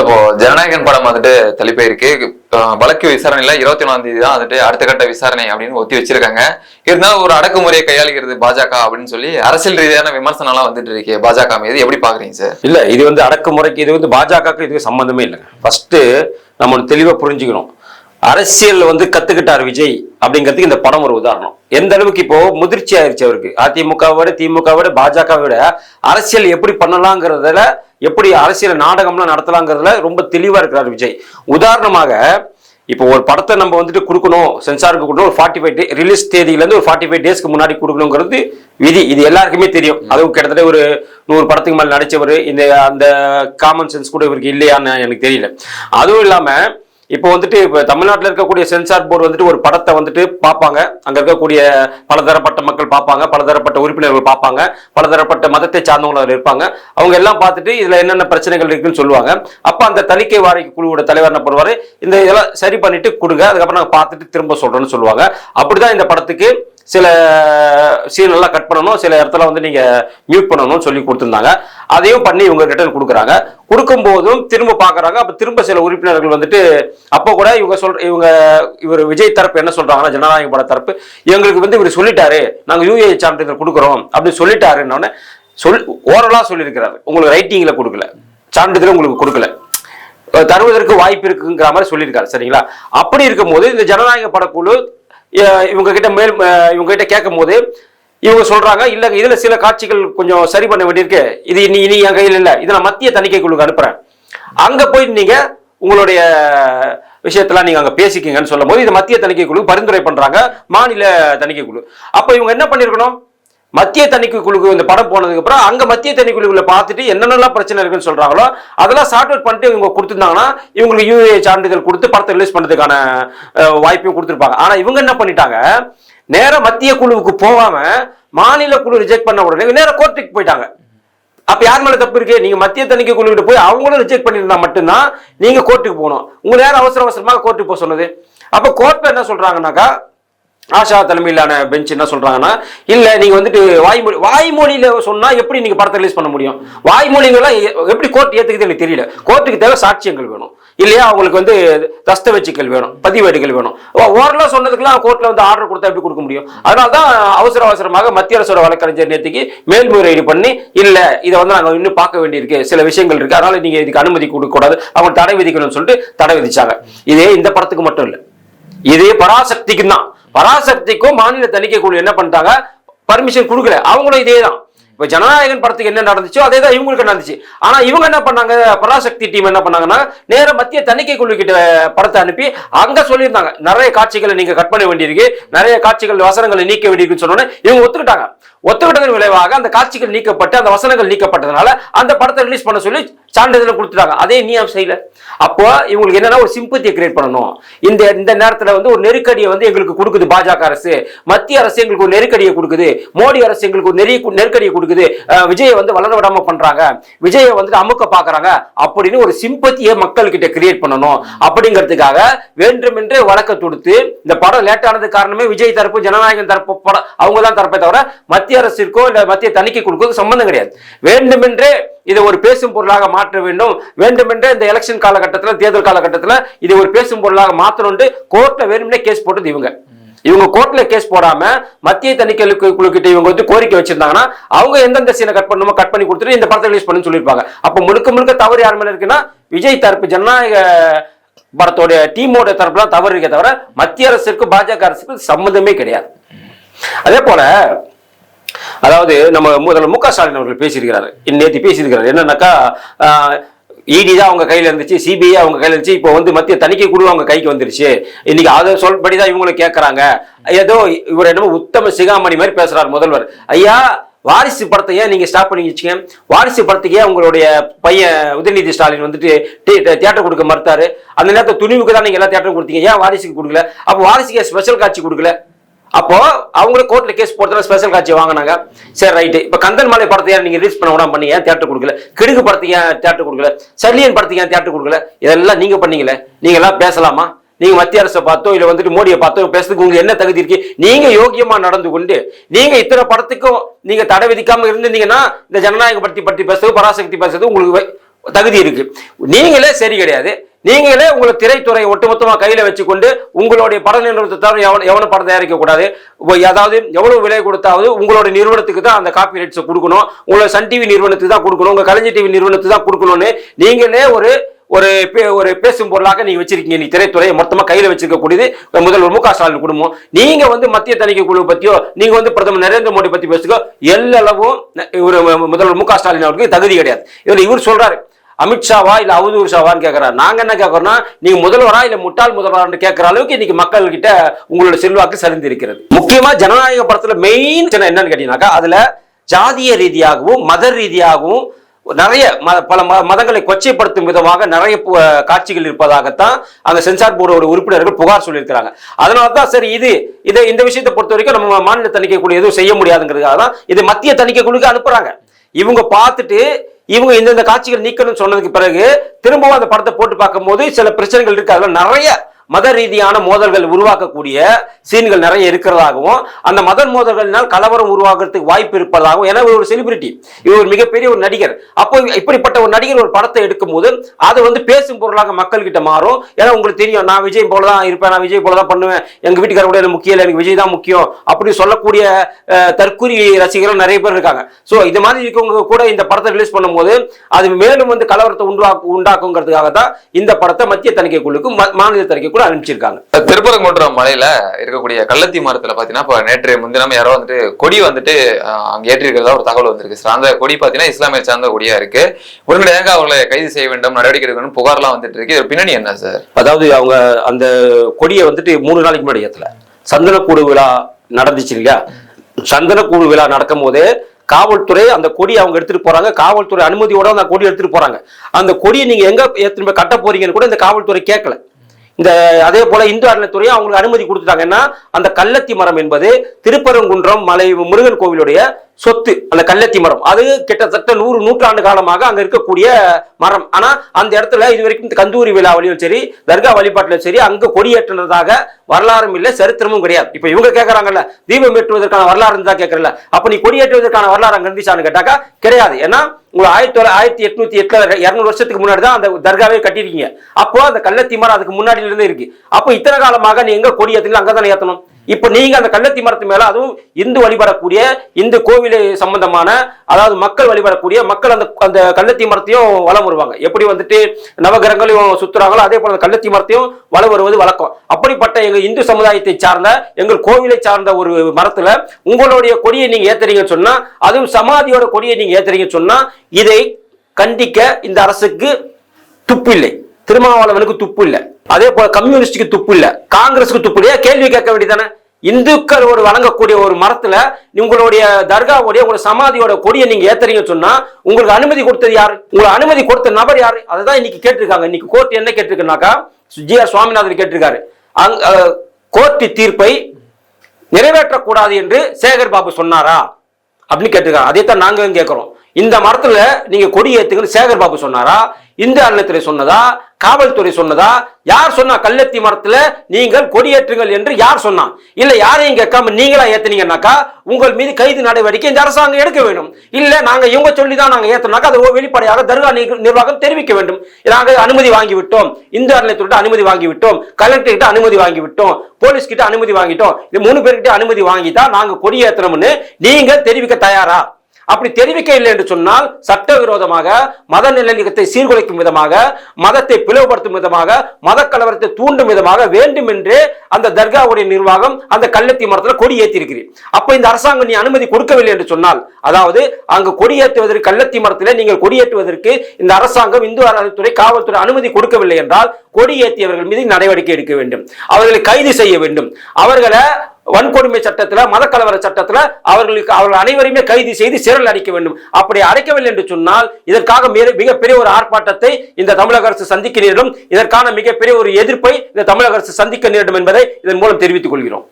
அப்போ இப்போ ஜனநாயகன் படம் வந்துட்டு தள்ளிப்போயிருக்கு. இருக்கு வழக்கு விசாரணையில இருபத்தி ஒன்றாம் தேதி தான் வந்துட்டு அடுத்த கட்ட விசாரணை அப்படின்னு ஒத்தி வச்சிருக்காங்க. இருந்தாலும் ஒரு அடக்குமுறையை கையாளுகிறது பாஜக அப்படின்னு சொல்லி அரசியல் ரீதியான விமர்சனம்லாம் வந்துட்டு இருக்கு. பாஜக மீது. எப்படி பாக்குறீங்க சார் இல்ல இது வந்து அடக்குமுறைக்கு இது வந்து பாஜகவுக்கு இதுக்கு சம்பந்தமே இல்லைங்க. ஃபர்ஸ்ட் நம்ம தெளிவா புரிஞ்சுக்கணும். அரசியல் வந்து கத்துக்கிட்டார் விஜய் அப்படிங்கிறதுக்கு இந்த படம் ஒரு உதாரணம். எந்த அளவுக்கு இப்போ முதிர்ச்சி ஆயிடுச்சு அவருக்கு. அதிமுகவோட விட திமுக விட பாஜக விட அரசியல் எப்படி பண்ணலாங்கிறதுல எப்படி அரசியல் நாடகம்லாம் நடத்தலாங்கிறதுல ரொம்ப தெளிவா இருக்கிறார் விஜய். உதாரணமாக இப்போ ஒரு படத்தை நம்ம வந்துட்டு கொடுக்கணும் சென்சாருக்கு கொடுக்கணும் ஒரு ஃபார்ட்டி ஃபைவ் டே ரிலீஸ் தேதியிலேருந்து ஒரு ஃபார்ட்டி ஃபைவ் டேஸ்க்கு முன்னாடி கொடுக்கணுங்கிறது விதி. இது எல்லாருக்குமே தெரியும். அதுவும் கிட்டத்தட்ட ஒரு நூறு படத்துக்கு மேலே நடிச்சவர் இந்த அந்த காமன் சென்ஸ் கூட இவருக்கு இல்லையான்னு எனக்கு தெரியல. அதுவும் இல்லாமல் இப்போ வந்துட்டு இப்போ தமிழ்நாட்டில் இருக்கக்கூடிய சென்சார் போர்டு வந்துட்டு ஒரு படத்தை வந்துட்டு பார்ப்பாங்க. அங்கே இருக்கக்கூடிய பலதரப்பட்ட மக்கள் பார்ப்பாங்க பலதரப்பட்ட உறுப்பினர்கள் பார்ப்பாங்க பலதரப்பட்ட மதத்தை சார்ந்தவங்க அதில் இருப்பாங்க. அவங்க எல்லாம் பார்த்துட்டு இதில் என்னென்ன பிரச்சனைகள் இருக்குன்னு சொல்லுவாங்க. அப்போ அந்த தணிக்கை வாரிக்கை குழுவோட தலைவர் என்ன பண்ணுவார்? இந்த இதெல்லாம் சரி பண்ணிட்டு கொடுங்க அதுக்கப்புறம் நாங்கள் பார்த்துட்டு திரும்ப சொல்கிறோன்னு சொல்லுவாங்க. அப்படிதான் இந்த படத்துக்கு சில சீன் எல்லாம் கட் பண்ணணும் சில இடத்துல வந்து நீங்கள் மியூட் பண்ணணும்னு சொல்லி கொடுத்துருந்தாங்க. அதையும் பண்ணி இவங்க ரிட்டர்ன் கொடுக்குறாங்க. கொடுக்கும் போதும் திரும்ப பார்க்கறாங்க. அப்போ திரும்ப சில உறுப்பினர்கள் வந்துட்டு அப்போ கூட இவங்க சொல்ற இவங்க இவர் விஜய் தரப்பு என்ன சொல்றாங்கன்னா ஜனநாயக பட தரப்பு எங்களுக்கு வந்து இவர் சொல்லிட்டாரு நாங்கள் யூஏ சான்றிதழ் கொடுக்குறோம் அப்படின்னு சொல்லிட்டாருன்னொன்னே சொல் ஓரலா சொல்லியிருக்கிறாரு. உங்களுக்கு ரைட்டிங்கில் கொடுக்கல. சான்றிதழ் உங்களுக்கு கொடுக்கல. தருவதற்கு வாய்ப்பு இருக்குங்கிற மாதிரி சொல்லியிருக்காரு சரிங்களா? அப்படி இருக்கும்போது இந்த ஜனநாயக படக்குழு இவங்க கிட்ட மேல் இவங்க கிட்ட கேட்கும் போது இவங்க சொல்றாங்க இல்ல இதுல சில காட்சிகள் கொஞ்சம் சரி பண்ண வேண்டியிருக்கு. இது இனி இனி என் கையில் இல்லை. இதை நான் மத்திய தணிக்கை குழுக்கு அனுப்புறேன். அங்க போய் நீங்க உங்களுடைய விஷயத்தெல்லாம் நீங்க அங்க பேசிக்கிங்கன்னு சொல்லும் போது இது மத்திய தணிக்கை குழு பரிந்துரை பண்றாங்க மாநில தணிக்கை குழு. அப்ப இவங்க என்ன பண்ணிருக்கணும் மத்திய தணிக்கை குழுக்கு இந்த படம் போனதுக்கு அப்புறம் அங்க மத்திய தணிக்கை குழுக்குள்ள பார்த்துட்டு என்னென்னலாம் பிரச்சனை இருக்குன்னு சொல்றாங்களோ அதெல்லாம் சார்ட் அவுட் பண்ணிட்டு இவங்க கொடுத்துருந்தாங்கன்னா இவங்களுக்கு யூஏ சான்றிதழ் கொடுத்து படத்தை ரிலீஸ் பண்ணுறதுக்கான வாய்ப்பையும் கொடுத்துருப்பாங்க. ஆனா இவங்க என்ன பண்ணிட்டாங்க நேரா மத்திய குழுவுக்கு போகாம மாநில குழு ரிஜெக்ட் பண்ண உடனே நேரா கோர்ட்டுக்கு போயிட்டாங்க. அப்ப யார் மேல தப்பு இருக்கு? நீங்க மத்திய தணிக்கை குழுக்கிட்ட போய் அவங்களும் ரிஜெக்ட் பண்ணியிருந்தா மட்டும்தான் நீங்க கோர்ட்டுக்கு போகணும். உங்க நேரம் அவசர அவசரமாக கோர்ட்டுக்கு போக சொன்னது? அப்ப கோர்ட்ல என்ன சொல்றாங்கன்னாக்கா ஆஷா தலைமையிலான பெஞ்ச் என்ன சொல்றாங்கன்னா இல்ல நீங்க வந்துட்டு வாய்மொழி வாய்மொழியில சொன்னா எப்படி நீங்க படத்தை ரிலீஸ் பண்ண முடியும்? வாய்மொழிங்கெல்லாம் எப்படி கோர்ட் ஏத்துக்குது எனக்கு தெரியல. கோர்ட்டுக்கு தேவை சாட்சியங்கள் வேணும். இல்லையா? அவங்களுக்கு வந்து தஸ்தவச்சுக்கள் வேணும் பதிவேடுகள் வேணும். ஓரளவு சொன்னதுக்கெல்லாம் கோர்ட்ல வந்து ஆர்டர் கொடுத்தா எப்படி கொடுக்க முடியும்? அதனால தான் அவசர அவசரமாக மத்திய அரசோட வழக்கறிஞர் நேற்றுக்கு மேல்முறையீடு பண்ணி இல்லை இதை வந்து நாங்கள் இன்னும் பார்க்க வேண்டியிருக்கு. சில விஷயங்கள் இருக்கு. அதனால நீங்க இதுக்கு அனுமதி கொடுக்கக்கூடாது அவங்க தடை விதிக்கணும்னு சொல்லிட்டு தடை விதிச்சாங்க. இதே இந்த படத்துக்கு மட்டும் இல்லை. இதே பராசக்திக்கு தான் பராசக்திக்கும் மாநில தணிக்கை குழு என்ன பண்ணிட்டாங்க? பர்மிஷன் கொடுக்கல. அவங்களும் இதே தான் இப்ப ஜனநாயகன் படத்துக்கு என்ன நடந்துச்சோ அதே தான் இவங்களுக்கு நடந்துச்சு. ஆனா இவங்க என்ன பண்ணாங்க? பராசக்தி டீம் என்ன பண்ணாங்கன்னா நேரம் மத்திய தணிக்கை குழு கிட்ட படத்தை அனுப்பி அங்க சொல்லியிருந்தாங்க நிறைய காட்சிகளை நீங்க கட் பண்ண வேண்டியிருக்கு நிறைய காட்சிகள் வசனங்களை நீக்க வேண்டியிருக்குன்னு சொன்னோன்னே இவங்க ஒத்துக்கிட்டாங்க. ஒத்துக்கிட்டதன் விளைவாக அந்த காட்சிகள் நீக்கப்பட்டு அந்த வசனங்கள் நீக்கப்பட்டதுனால அந்த படத்தை ரிலீஸ் பண்ண சொல்லி சான்றிதழ் கொடுத்துட்டாங்க. அதே நீ செய்யல. அப்போ இவங்களுக்கு என்னன்னா ஒரு சிம்பத்தியை கிரியேட் பண்ணணும். இந்த இந்த நேரத்துல வந்து ஒரு நெருக்கடியை வந்து எங்களுக்கு கொடுக்குது பாஜக அரசு. மத்திய அரசு எங்களுக்கு ஒரு நெருக்கடியை கொடுக்குது. மோடி அரசு எங்களுக்கு ஒரு நெருக்கடியை கொடுக்குது. இருக்குது. விஜயை வந்து வளர விடாம பண்றாங்க. விஜயை வந்துட்டு அமுக்க பாக்குறாங்க. அப்படின்னு ஒரு சிம்பத்தியை மக்கள் கிட்ட கிரியேட் பண்ணணும். அப்படிங்கிறதுக்காக வேண்டுமென்றே வழக்க தொடுத்து இந்த படம் லேட் ஆனது காரணமே விஜய் தரப்பு ஜனநாயகம் தரப்பு படம் அவங்க தான் தரப்பே தவிர மத்திய அரசிற்கோ இல்ல மத்திய தணிக்கை கொடுக்கறதுக்கு சம்பந்தம் கிடையாது. வேண்டுமென்றே இதை ஒரு பேசும் பொருளாக மாற்ற வேண்டும். வேண்டுமென்றே இந்த எலெக்ஷன் காலகட்டத்தில் தேர்தல் காலகட்டத்தில் இதை ஒரு பேசும் பொருளாக மாற்றணும்னு கோர்ட்டில் வேணும்னே கேஸ் போட்டது இவங்க. இவங்க கோர்ட்ல கேஸ் போடாம மத்திய தணிக்கை குழு கிட்ட இவங்க வந்து கோரிக்கை வச்சிருந்தாங்கன்னா அவங்க எந்தெந்த சீனை கட் பண்ணுமோ கட் பண்ணி கொடுத்துட்டு இந்த படத்தை ரிலீஸ் பண்ணி சொல்லியிருப்பாங்க. அப்ப முழுக்க முழுக்க தவறு யார் மேல இருக்குன்னா விஜய் தரப்பு ஜனநாயக படத்தோட டீமோட தரப்புல தான் தவறு இருக்கே தவிர மத்திய அரசுக்கு பாஜக அரசுக்கு சம்மந்தமே கிடையாது. அதே போல அதாவது நம்ம முதல்வர் மு க ஸ்டாலின் அவர்கள் பேசியிருக்கிறாரு. நேற்று பேசியிருக்கிறாரு. என்னன்னாக்கா இடி தான் அவங்க கையில இருந்துச்சு சிபிஐ அவங்க கையில இருந்துச்சு இப்போ வந்து மத்திய தணிக்கை குழு அவங்க கைக்கு வந்துருச்சு. இன்னைக்கு அதை சொல்படி தான் இவங்களும் கேட்கறாங்க ஏதோ இவர் என்னமோ உத்தம சிகாமணி மாதிரி பேசுறாரு முதல்வர். ஐயா வாரிசு படத்தை ஏன் நீங்க ஸ்டாப் பண்ணி வச்சுங்க வாரிசு படத்துக்கு ஏன் உங்களுடைய பையன் உதயநிதி ஸ்டாலின் வந்துட்டு தியேட்டர் கொடுக்க மறுத்தாரு? அந்த நேரத்தை துணிவுக்கு தான் நீங்க எல்லா தியேட்டரும் கொடுத்தீங்க. ஏன் வாரிசுக்கு கொடுக்கல? அப்போ வாரிசுக்கு ஸ்பெஷல் காட்சி கொடுக்கல? அப்போ அவங்களே கோர்ட்ல கேஸ் போடுறதுல ஸ்பெஷல் காட்சி வாங்கினாங்க. சரி ரைட்டு இப்போ கந்தன் மாலை படத்தை நீங்க ரிலீஸ் பண்ண உடம்பு பண்ணி ஏன் தேட்டர் கொடுக்கல? கிடுகு படத்தையும் ஏன் தேட்டர் கொடுக்கல? சல்லியன் படத்துக்கு ஏன் தேட்டர் கொடுக்கல? இதெல்லாம் நீங்க பண்ணீங்களே? நீங்க எல்லாம் பேசலாமா? நீங்க மத்திய அரசை பார்த்தோ இல்ல வந்துட்டு மோடியை பார்த்தோ பேசுறதுக்கு உங்களுக்கு என்ன தகுதி இருக்கு? நீங்க யோகியமா நடந்து கொண்டு நீங்க இத்தனை படத்துக்கும் நீங்க தடை விதிக்காம இருந்திருந்தீங்கன்னா இந்த ஜனநாயக பத்தி பற்றி பேசுறது பராசக்தி பேசுறது உங்களுக்கு தகுதி இருக்கு. நீங்களே சரி கிடையாது. நீங்களே உங்களை திரைத்துறை ஒட்டுமொத்தமாக கையில வச்சுக்கொண்டு உங்களுடைய பட நிறுவனத்தை எவன எவனும் படம் தயாரிக்க கூடாது. அதாவது எவ்வளவு விலை கொடுத்தாவது உங்களுடைய நிறுவனத்துக்கு தான் அந்த காப்பி ரைட்ஸை கொடுக்கணும். உங்களோட சன் டிவி நிறுவனத்துக்கு தான் கொடுக்கணும். உங்க கலைஞர் டிவி நிறுவனத்துக்கு தான் கொடுக்கணும்னு நீங்களே ஒரு ஒரு பே- ஒரு பேசும் பொருளாக நீங்க வச்சிருக்கீங்க. நீ திரைத்துறையை மொத்தமா கையில வச்சிருக்கக்கூடியது முதல்வர் மு க ஸ்டாலின் குடும்பம். நீங்க வந்து மத்திய தணிக்கை குழு பத்தியோ நீங்க வந்து பிரதமர் நரேந்திர மோடி பத்தி பேசுக்கோ எல்லளவும் இவர் முதல்வர் மு க ஸ்டாலின் அவருக்கு தகுதி கிடையாது. இவர் இவர் சொல்றாரு அமித்ஷாவா இல்ல அவதூறு ஷாவான்னு கேட்கறாரு நாங்க என்ன கேட்கறோம்னா நீங்க முதல்வரா இல்ல முட்டாள் முதல்வரான்னு கேட்குற அளவுக்கு இன்னைக்கு மக்கள் கிட்ட உங்களோட செல்வாக்கு சரிந்து இருக்கிறது. முக்கியமா ஜனநாயக படத்துல மெயின் என்னன்னு கேட்டீங்கன்னாக்கா அதுல ஜாதிய ரீதியாகவும் மத ரீதியாகவும் நிறைய ம- பல மதங்களை கொச்சைப்படுத்தும் விதமாக நிறைய பு- காட்சிகள் இருப்பதாகத்தான் அந்த சென்சார் போர்டோட உறுப்பினர்கள் புகார் சொல்லியிருக்கிறாங்க. அதனால தான் சரி இது இதை இந்த விஷயத்தை பொறுத்த வரைக்கும் நம்ம மாநில தணிக்கை குழு எதுவும் செய்ய முடியாதுங்கிறதுக்காக தான் இது மத்திய தணிக்கை குழுக்கு அனுப்புறாங்க. இவங்க பார்த்துட்டு இவங்க இந்தந்த காட்சிகள் நீக்கணும்னு சொன்னதுக்கு பிறகு திரும்பவும் அந்த படத்தை போட்டு பார்க்கும்போது சில பிரச்சனைகள் இருக்கு. அதுல நிறைய மத ரீதியான மோதல்கள் உருவாக்கக்கூடிய சீன்கள் நிறைய இருக்கிறதாகவும் அந்த மத மோதல்களினால் கலவரம் உருவாகிறதுக்கு வாய்ப்பு இருப்பதாகவும் ஏன்னா ஒரு செலிபிரிட்டி இவர் ஒரு மிகப்பெரிய ஒரு நடிகர். அப்போ இப்படிப்பட்ட ஒரு நடிகர் ஒரு படத்தை எடுக்கும்போது அது வந்து பேசும் பொருளாக மக்கள் கிட்ட மாறும். ஏன்னா உங்களுக்கு தெரியும் நான் விஜய் போல தான் இருப்பேன் நான் விஜய் போல தான் பண்ணுவேன். எங்க வீட்டுக்கார கூட எனக்கு முக்கியம் இல்லை எனக்கு விஜய் தான் முக்கியம் அப்படி சொல்லக்கூடிய தற்கூரி ரசிகர்கள் நிறைய பேர் இருக்காங்க. ஸோ இது மாதிரி இருக்கவங்க கூட இந்த படத்தை ரிலீஸ் பண்ணும்போது அது மேலும் வந்து கலவரத்தை உண்டாக்கு உண்டாக்குங்கிறதுக்காக தான் இந்த படத்தை மத்திய தணிக்கை குழுக்கும் ம- மாநில தணிக்கை குழு அனுப்பிச்சிருக்காங்க. திருப்பரங்குன்றம் மலையில இருக்கக்கூடிய கள்ளத்தி மரத்துல பாத்தீங்கன்னா இப்ப நேற்று முன்தினம் யாரோ வந்துட்டு கொடி வந்துட்டு அங்க ஏற்றிருக்கிறதா ஒரு தகவல் வந்திருக்கு. அந்த கொடி பாத்தீங்கன்னா இஸ்லாமிய சார்ந்த கொடியா இருக்கு. உடனடியாக அவர்களை கைது செய்ய வேண்டும் நடவடிக்கை எடுக்கணும் புகார்லாம் வந்துட்டு இருக்கு. இது பின்னணி என்ன சார்? அதாவது அவங்க அந்த கொடியை வந்துட்டு மூணு நாளைக்கு முன்னாடி ஏத்தல. சந்தனக்கூடு விழா நடந்துச்சு இல்லையா? சந்தனக்கூடு விழா நடக்கும் போதே காவல்துறை அந்த கொடி அவங்க எடுத்துட்டு போறாங்க. காவல்துறை அனுமதியோட அந்த கொடி எடுத்துட்டு போறாங்க. அந்த கொடியை நீங்க எங்க கட்ட போறீங்கன்னு கூட இந்த காவல்துறை கேட்கல. இந்த அதே போல இந்து அறநிலைத்துறையும் அவங்களுக்கு அனுமதி கொடுத்துட்டாங்கன்னா அந்த கள்ளத்தி மரம் என்பது திருப்பரங்குன்றம் மலை முருகன் கோவிலுடைய சொத்து அந்த கல்லத்தி மரம். அது கிட்டத்தட்ட நூறு நூற்றாண்டு காலமாக அங்க இருக்கக்கூடிய மரம். ஆனா அந்த இடத்துல இது வரைக்கும் கந்தூரி விழாவிலையும் சரி தர்கா வழிபாட்டிலும் சரி அங்கே கொடியேற்றினதாக வரலாறும் இல்லை சரித்திரமும் கிடையாது. இப்ப இவங்க கேட்கறாங்கல்ல தீபம் ஏற்றுவதற்கான வரலாறு தான் கேட்கறல அப்ப நீ கொடியேற்றுவதற்கான வரலாறு அங்க இருந்துச்சான்னு கேட்டாக்கா கிடையாது. ஏன்னா உங்க ஆயிரத்தி தொள்ளாயிரத்தி ஆயிரத்தி எட்நூத்தி எட்டுல இருநூறு வருஷத்துக்கு முன்னாடி தான் அந்த தர்காவே கட்டிருக்கீங்க அப்போ அந்த கள்ளத்தி மரம் அதுக்கு முன்னாடியில இருந்து இருக்கு. அப்போ இத்தனை காலமாக நீ எங்க கொடி ஏத்துங்க அங்கதானே ஏத்தணும் இப்போ நீங்க அந்த கள்ளத்தி மரத்து மேல அதுவும் இந்து வழிபடக்கூடிய இந்து கோவில் சம்பந்தமான அதாவது மக்கள் வழிபடக்கூடிய மக்கள் அந்த அந்த கள்ளத்தி மரத்தையும் வலம் வருவாங்க. எப்படி வந்துட்டு நவகிரகங்களையும் சுத்துறாங்களோ அதே போல அந்த கள்ளத்தி மரத்தையும் வலம் வருவது வழக்கம். அப்படிப்பட்ட எங்க இந்து சமுதாயத்தை சார்ந்த எங்கள் கோவிலை சார்ந்த ஒரு மரத்துல உங்களுடைய கொடியை நீங்க ஏத்துறீங்கன்னு சொன்னா அதுவும் சமாதியோட கொடியை நீங்க ஏத்துறீங்கன்னு சொன்னா இதை கண்டிக்க இந்த அரசுக்கு துப்பு இல்லை. திருமாவளவனுக்கு துப்பு இல்லை. அதே போல கம்யூனிஸ்டுக்கு துப்பு இல்லை. காங்கிரஸுக்கு துப்பு இல்லையா கேள்வி கேட்க வேண்டியதானே இந்துக்கள் ஒரு வணங்கக்கூடிய ஒரு மரத்துல உங்களுடைய தர்காவுடைய ஒரு சமாதியோட கொடியை நீங்க ஏத்துறீங்கன்னு சொன்னா உங்களுக்கு அனுமதி கொடுத்தது யாரு? உங்களுக்கு அனுமதி கொடுத்த நபர் யாரு? அதுதான் இன்னைக்கு கேட்டிருக்காங்க. இன்னைக்கு கோர்ட் என்ன கேட்டிருக்குனாக்கா ஜி ஆர் சுவாமிநாதன் கேட்டிருக்காரு. அங் கோர்ட்டி தீர்ப்பை நிறைவேற்றக்கூடாது என்று சேகர் பாபு சொன்னாரா? அப்படின்னு கேட்டிருக்காங்க. அதே தான் நாங்களும் கேட்கிறோம் இந்த மரத்துல நீங்க கொடி ஏத்துங்கன்னு சேகர் பாபு சொன்னாரா? இந்து அறநிலைத்துறை சொன்னதா? காவல்துறை சொன்னதா? யார் சொன்னா கல்லத்தி மரத்துல நீங்கள் கொடியேற்றுங்கள் என்று யார் சொன்னா இல்ல யாரையும் கேட்காம நீங்களா ஏத்தினீங்கன்னாக்கா உங்கள் மீது கைது நடவடிக்கை இந்த அரசாங்கம் எடுக்க வேண்டும். இல்ல நாங்க இவங்க சொல்லி தான் நாங்க ஏத்தனாக்கா அது வெளிப்படையாக தர்கா நிர்வாகம் தெரிவிக்க வேண்டும். நாங்க அனுமதி வாங்கி விட்டோம் இந்து அறநிலையத்துறை அனுமதி வாங்கி விட்டோம் கலெக்டர் கிட்ட அனுமதி வாங்கி விட்டோம் போலீஸ் கிட்ட அனுமதி வாங்கிட்டோம். இது மூணு பேர்கிட்ட அனுமதி வாங்கி தான் நாங்க கொடியேற்றணும்னு நீங்க தெரிவிக்க தயாரா? அப்படி தெரிவிக்க இல்லை என்று சொன்னால் சட்டவிரோதமாக மத நிலநீக்கத்தை சீர்குலைக்கும் விதமாக மதத்தை பிளவுபடுத்தும் விதமாக மத கலவரத்தை தூண்டும் விதமாக வேண்டும் என்று அந்த தர்காவுடைய நிர்வாகம் அந்த கள்ளத்தி மரத்தில் கொடி ஏற்றிருக்கிறீர் அப்போ இந்த அரசாங்கம் நீ அனுமதி கொடுக்கவில்லை என்று சொன்னால் அதாவது அங்கு கொடியேற்றுவதற்கு கள்ளத்தி மரத்தில் நீங்கள் கொடியேற்றுவதற்கு இந்த அரசாங்கம் இந்து அறநிலைத்துறை காவல்துறை அனுமதி கொடுக்கவில்லை என்றால் கொடியேற்றியவர்கள் மீது நடவடிக்கை எடுக்க வேண்டும். அவர்களை கைது செய்ய வேண்டும். அவர்களை வன்கொடுமை சட்டத்துல மதக்கலவர சட்டத்துல அவர்களுக்கு அவர்கள் அனைவரையுமே கைது செய்து சிறையில் அடைக்க வேண்டும். அப்படி அடைக்கவில்லை என்று சொன்னால் இதற்காக மிக- மிகப்பெரிய ஒரு ஆர்ப்பாட்டத்தை இந்த தமிழக அரசு சந்திக்க நேரிடும். இதற்கான மிகப்பெரிய ஒரு எதிர்ப்பை இந்த தமிழக அரசு சந்திக்க நேரிடும் என்பதை இதன் மூலம் தெரிவித்துக் கொள்கிறோம்.